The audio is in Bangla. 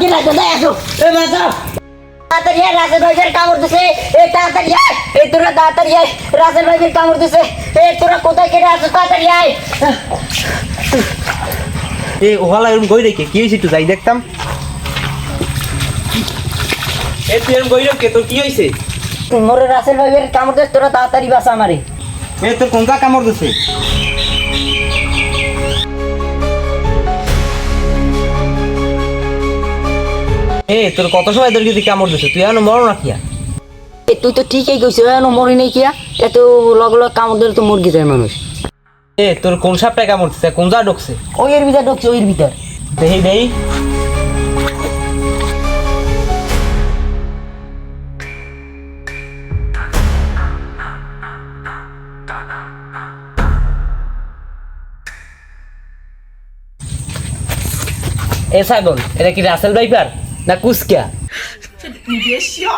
কোথায় আছো এ বাঁচাও তাড়াতাড়ি আয় রাসেল ভাইয়ের কামড় দিছে। এ তাড়াতাড়ি আয়। এ তোরা তাড়াতাড়ি আয় রাসেল ভাইয়ের কামড় দিছে। এ তোরা কোথায় কেটে আছো তাড়াতাড়ি আয়। এ ওহালা এরকম গই রেখে কি হয়েছে একটু যাই দেখতাম। এ তুই এরকম গই রেখে তোর কি হয়েছে মোরে রাসেল ভাইয়ের কামড় দিছে তোরা তাড়াতাড়ি আমারে। এ তোর কোনটা কামড় দিছে? এ তোর কত সময় ধরে যদি কামড় দিছে? তুই এখনও মরো না কিয়া এ তুই তো ঠিকই কইছিস এখনও মরি নাই কিয়া। এত লগ লগ কামড় দিলে তো মুরগি যায় মানুষ। এ তোর কোন সাপটা কামড় দিছে? কোন যা ঢুকছে? ওই এর ভিতর ঢুকছে ওই এর ভিতর। দেহি দেহি। এ সাইবন এটা কি রাসেল ভাইপার? 那 Guska。这你别笑。